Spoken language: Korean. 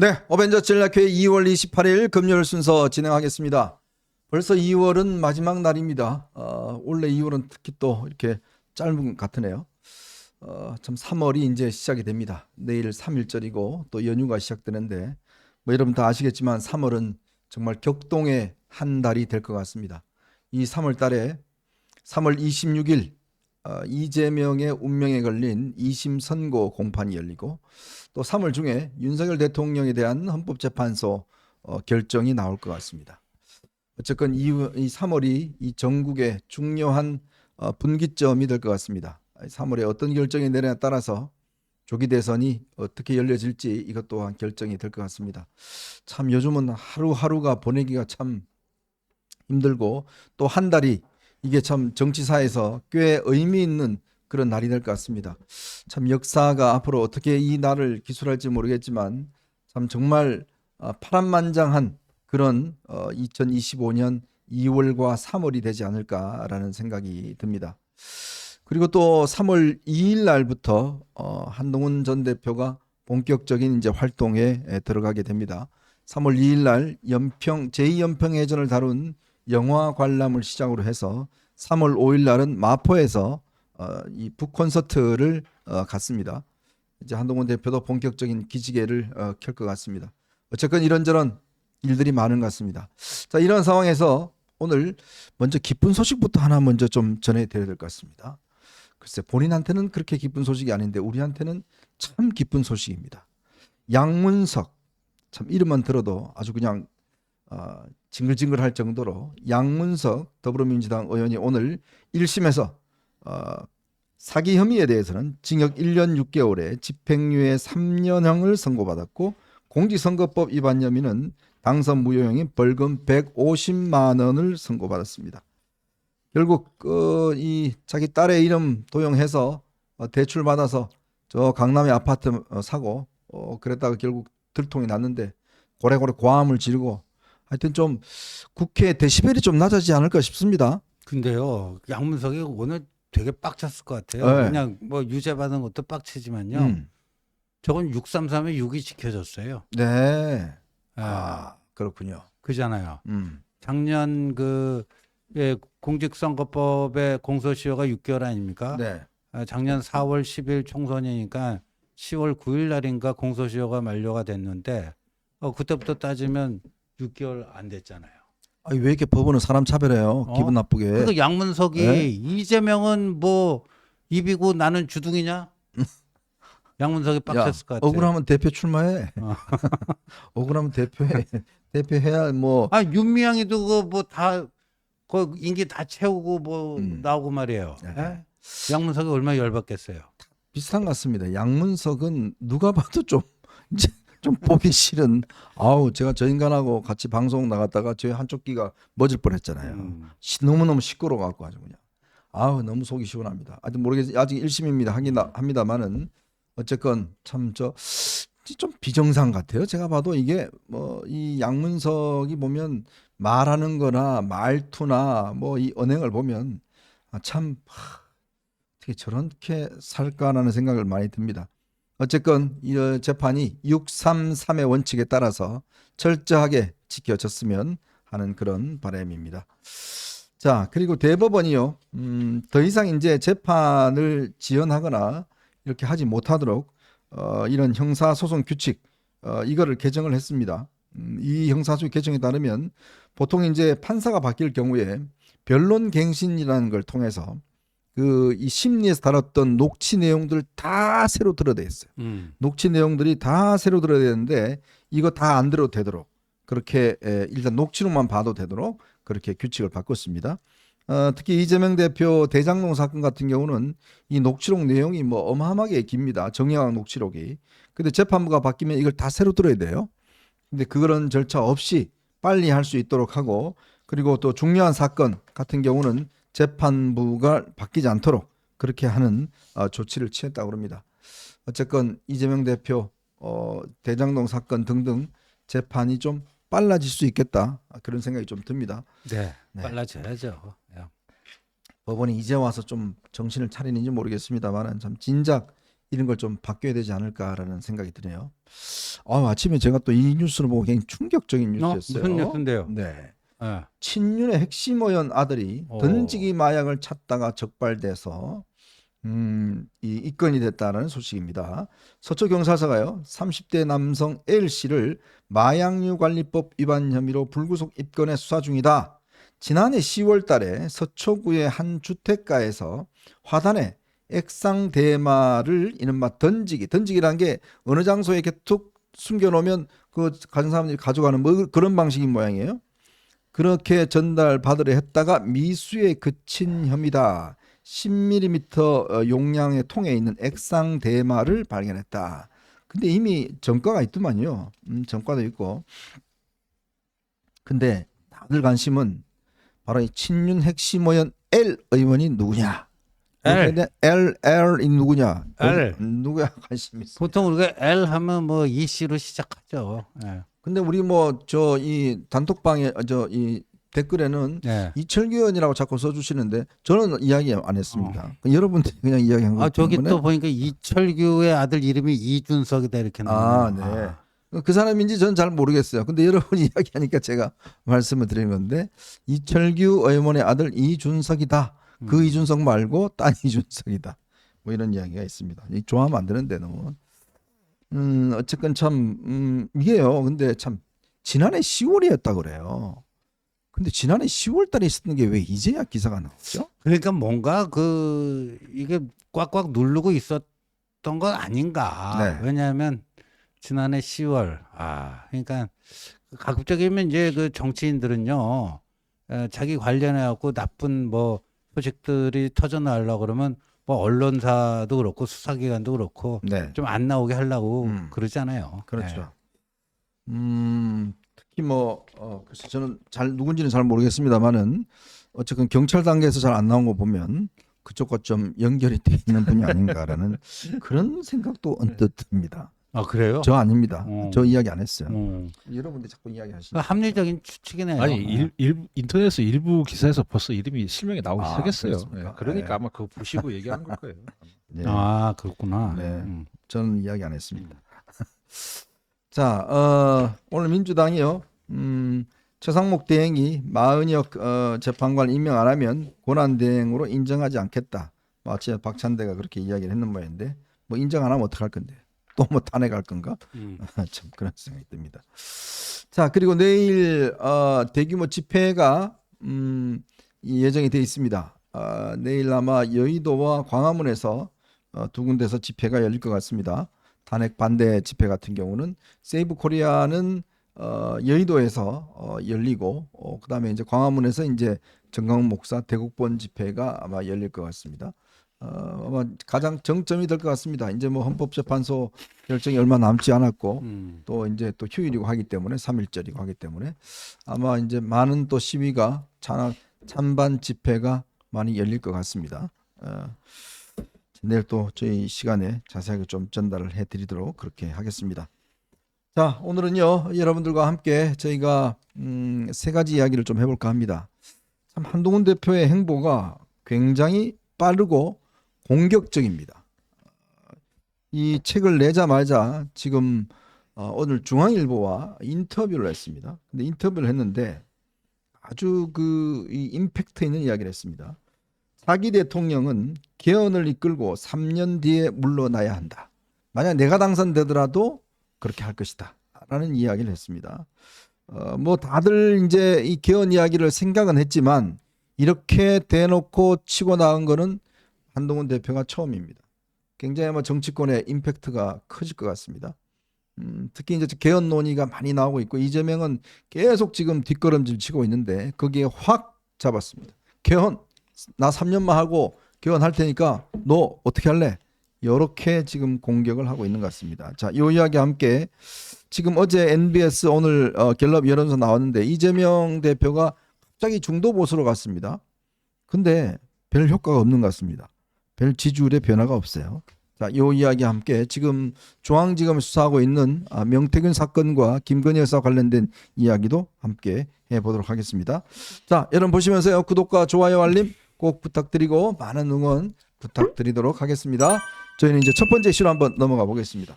네, 어벤져스 전략회 2월 28일 금요일 순서 진행하겠습니다. 벌써 2월은 마지막 날입니다. 어, 원래 2월은 특히 또 이렇게 짧은 것 같으네요. 어, 참 3월이 이제 시작이 됩니다. 내일 3일절이고 또 연휴가 시작되는데 뭐 여러분 다 아시겠지만 3월은 정말 격동의 한 달이 될 것 같습니다. 이 3월 달에 3월 26일 어, 이재명의 운명에 걸린 2심 선고 공판이 열리고 또 3월 중에 윤석열 대통령에 대한 헌법재판소 어, 결정이 나올 것 같습니다. 어쨌건 이, 이 3월이 이 전국의 중요한 어, 분기점이 될 것 같습니다. 3월에 어떤 결정이 내려에 따라서 조기 대선이 어떻게 열려질지 이것 또한 결정이 될 것 같습니다. 참 요즘은 하루하루가 보내기가 참 힘들고 또 한 달이 이게 참 정치사에서 꽤 의미 있는 그런 날이 될 것 같습니다. 참 역사가 앞으로 어떻게 이 날을 기술할지 모르겠지만 참 정말 어, 파란만장한 그런 2025년 2월과 3월이 되지 않을까라는 생각이 듭니다. 그리고 또 3월 2일 날부터 어, 한동훈 전 대표가 본격적인 이제 활동에 에, 들어가게 됩니다. 3월 2일 날 연평 제2연평 해전을 다룬 영화 관람을 시작으로 해서 3월 5일 날은 마포에서 어, 이 북콘서트를 어, 갔습니다. 이제 한동훈 대표도 본격적인 기지개를 어, 켤것 같습니다. 어쨌건 이런저런 일들이 많은 것 같습니다. 자 이런 상황에서 오늘 먼저 기쁜 소식부터 하나 먼저 좀 전해드려야 될 것 같습니다. 글쎄 본인한테는 그렇게 기쁜 소식이 아닌데 우리한테는 참 기쁜 소식입니다. 양문석 참 이름만 들어도 아주 그냥 어, 징글징글할 정도로 양문석 더불어민주당 의원이 오늘 1심에서 어, 사기 혐의에 대해서는 징역 1년 6개월에 집행유예 3년형을 선고받았고 공직선거법 위반 혐의는 당선 무효형인 벌금 150만 원을 선고받았습니다. 결국 그, 이 자기 딸의 이름 도용해서 어, 대출 받아서 저 강남의 아파트 어, 사고 어, 그랬다가 결국 들통이 났는데 고래고래 고함을 지르고 하여튼 좀 국회 데시벨이 좀 낮아지지 않을까 싶습니다. 근데요, 양문석이 오늘 되게 빡쳤을 것 같아요. 네. 그냥 뭐 유죄 받은 것도 빡치지만요. 음. 저건 633에 6이 지켜졌어요. 네. 아, 아 그렇군요. 그잖아요. 음. 작년 그 예, 공직선거법의 공소시효가 6개월 아닙니까? 네. 아, 작년 4월 10일 총선이니까 10월 9일 날인가 공소시효가 만료가 됐는데 어, 그때부터 따지면 6개월 안 됐잖아요. 아니 왜 이렇게 법원은 사람 차별해요? 어? 기분 나쁘게. 그러니까 양문석이 네? 이재명은 뭐 입이고 나는 주둥이냐? 양문석이 빡쳤을 것 같아요. 억울하면 대표 출마해. 어. 억울하면 대표해. 대표해야 뭐 아 윤미향이도 그뭐다그 인기 다 채우고 뭐 음. 나오고 말이에요. 네. 예? 양문석이 얼마나 열받겠어요. 비슷한 것 같습니다. 양문석은 누가 봐도 좀 이제 좀 보기 싫은. 아우 제가 저 인간하고 같이 방송 나갔다가 저 한쪽 귀가 멎을 뻔했잖아요. 음. 시- 너무너무 시끄러워 갖고 아주 그냥. 아우 너무 속이 시원합니다. 아직 모르겠어요. 아직 1심입니다. 하긴 합니다만은 어쨌건 참 저 좀 비정상 같아요. 제가 봐도 이게 뭐 이 양문석이 보면 말하는 거나 말투나 뭐 이 언행을 보면 아, 참 하, 어떻게 저렇게 살까라는 생각을 많이 듭니다. 어쨌건 이 어, 재판이 633의 원칙에 따라서 철저하게 지켜졌으면 하는 그런 바람입니다. 자, 그리고 대법원이요. 음, 더 이상 이제 재판을 지연하거나 이렇게 하지 못하도록 어, 이런 형사 소송 규칙 어, 이거를 개정을 했습니다. 음, 이 형사소송 개정에 따르면 보통 이제 판사가 바뀔 경우에 변론 갱신이라는 걸 통해서 그 이 심리에서 다뤘던 녹취 내용들 다 새로 들어야 했어요. 음. 녹취 내용들이 다 새로 들어야 되는데 이거 다 안 들어도 되도록 그렇게 에, 일단 녹취록만 봐도 되도록 그렇게 규칙을 바꿨습니다. 어, 특히 이재명 대표 대장동 사건 같은 경우는 이 녹취록 내용이 뭐 어마어마하게 깁니다. 정영학 녹취록이. 근데 재판부가 바뀌면 이걸 다 새로 들어야 돼요. 근데 그런 절차 없이 빨리 할 수 있도록 하고 그리고 또 중요한 사건 같은 경우는 재판부가 바뀌지 않도록 그렇게 하는 어, 조치를 취했다고 합니다. 어쨌건 이재명 대표 어, 대장동 사건 등등 재판이 좀 빨라질 수 있겠다 그런 생각이 좀 듭니다. 네, 네. 빨라져야죠. 야. 법원이 이제 와서 좀 정신을 차리는지 모르겠습니다만은 참 진작 이런 걸 좀 바뀌어야 되지 않을까라는 생각이 드네요. 아, 아침에 제가 또 이 뉴스를 보고 굉장히 충격적인 어? 뉴스였어요. 무슨 뉴스인데요? 네. 예. 친윤의 핵심 의원 아들이 오. 던지기 마약을 찾다가 적발돼서 음, 이 입건이 됐다는 소식입니다. 서초 경찰서가요. 30대 남성 L 씨를 마약류 관리법 위반 혐의로 불구속 입건해 수사 중이다. 지난해 10월 달에 서초구의 한 주택가에서 화단에 액상 대마를 이른바 던지기, 던지기란 게 어느 장소에 이렇게 툭 숨겨 놓으면 그 가진 사람들이 가져가는 뭐 그런 방식인 모양이에요. 그렇게 전달받으려 했다가 미수에 그친 혐의다. 10mm 어, 용량의 통에 있는 액상 대마를 발견했다. 근데 이미 전과가 있더만요. 음, 전과도 있고. 근데 다들 관심은 바로 이 친윤 핵심 의원 L 의원이 누구냐? L. L L이 누구냐? L. 누구야 관심 있어. 보통 우리가 L 하면 뭐 이씨로 시작하죠. 예. 근데 우리 뭐 저 이 단톡방에 저 이 댓글에는 예. 이철규 의원이라고 자꾸 써주시는데 저는 이야기 안 했습니다. 여러분들 이 그냥 이야기한 거 어. 아 저기 때문에 또 보니까 이철규의 아들 이름이 이준석이다 이렇게 아, 나와요. 네. 그 사람인지 저는 잘 모르겠어요. 근데 여러분이 이야기하니까 제가 말씀을 드린 건데 이철규 의원의 아들 이준석이다. 그 음. 이준석 말고 딴 이준석이다. 뭐 이런 이야기가 있습니다. 이 좋아하면 안 되는데 너무. 음 어쨌건 참 음, 이게요. 근데 참 지난해 10월이었다 그래요. 근데 지난해 10월 달에 있었던 게 왜 이제야 기사가 나왔죠? 그러니까 뭔가 그 이게 꽉꽉 누르고 있었던 건 아닌가. 네. 왜냐하면 지난해 10월 아 그러니까 가급적이면 이제 그 정치인들은요 에, 자기 관련해 갖고 나쁜 뭐 소식들이 터져 나오려고 그러면 뭐 언론사도 그렇고 수사기관도 그렇고 네. 좀 안 나오게 하려고 음. 그러잖아요. 그렇죠. 음, 특히 뭐, 어, 글쎄 저는 잘 누군지는 잘 모르겠습니다만은 어쨌든 경찰 단계에서 잘 안 나온 거 보면 그쪽과 좀 연결이 돼 있는 분이 아닌가라는 그런 생각도 언뜻 듭니다. 아 그래요? 저 아닙니다. 어. 저 이야기 안 했어요. 음. 여러분들 자꾸 이야기하시죠. 그 합리적인 추측이네요. 아니 예. 일, 일, 인터넷에서 일부 기사에서 벌써 이름이 실명이 나오기 아, 시작했어요. 그렇습니까? 예, 그러니까 네. 아마 그거 보시고 얘기한 걸 거예요. 네. 아 그렇구나. 네. 음. 저는 이야기 안 했습니다. 자, 어, 오늘 민주당이요. 음, 최상목 대행이 마은혁 어, 재판관 임명 안 하면 고난 대행으로 인정하지 않겠다. 마치 박찬대가 그렇게 이야기를 했는 모양인데 뭐 인정 안 하면 어떡할 건데? 또 뭐 탄핵할 건가? 음. 참 그런 생각이 듭니다. 자, 그리고 내일 어, 대규모 집회가 음, 이 예정이 돼 있습니다. 어, 내일 아마 여의도와 광화문에서 어, 두 군데서 집회가 열릴 것 같습니다. 탄핵 반대 집회 같은 경우는 세이브 코리아는 어, 여의도에서 어, 열리고 어, 그다음에 이제 광화문에서 이제 정강 목사 대국본 집회가 아마 열릴 것 같습니다. 어, 아마 가장 정점이 될 것 같습니다. 이제 뭐 헌법재판소 결정이 얼마 남지 않았고 음. 또 이제 또 휴일이고 하기 때문에 3일절이고 하기 때문에 아마 이제 많은 또 시위가 찬, 찬반 집회가 많이 열릴 것 같습니다. 어, 내일 또 저희 시간에 자세하게 좀 전달을 해드리도록 그렇게 하겠습니다. 자 오늘은요 여러분들과 함께 저희가 음, 세 가지 이야기를 좀 해볼까 합니다. 참 한동훈 대표의 행보가 굉장히 빠르고 공격적입니다. 이 책을 내자마자 지금 어, 오늘 중앙일보와 인터뷰를 했습니다. 근데 인터뷰를 했는데 아주 그이 임팩트 있는 이야기를 했습니다. 차기 대통령은 개헌을 이끌고 3년 뒤에 물러나야 한다. 만약 내가 당선되더라도 그렇게 할 것이다. 라는 이야기를 했습니다. 어, 뭐 다들 이제 이 개헌 이야기를 생각은 했지만 이렇게 대놓고 치고 나간 거는 한동훈 대표가 처음입니다. 굉장히 아마 정치권의 임팩트가 커질 것 같습니다. 음, 특히 이제 개헌 논의가 많이 나오고 있고 이재명은 계속 지금 뒷걸음질 치고 있는데 거기에 확 잡았습니다. 개헌 나 3년만 하고 개헌할 테니까 너 어떻게 할래? 이렇게 지금 공격을 하고 있는 것 같습니다. 자, 이 이야기 함께 지금 어제 NBS 오늘 어, 갤럽 여론조사 나왔는데 이재명 대표가 갑자기 중도 보수로 갔습니다. 근데 별 효과가 없는 것 같습니다. 별 지지율의 변화가 없어요. 자, 이 이야기 함께 지금 중앙지검 수사하고 있는 아, 명태균 사건과 김건희 여사 관련된 이야기도 함께 해보도록 하겠습니다. 자, 여러분 보시면서요 구독과 좋아요 알림 꼭 부탁드리고 많은 응원 부탁드리도록 하겠습니다. 저희는 이제 첫 번째 이슈로 한번 넘어가 보겠습니다.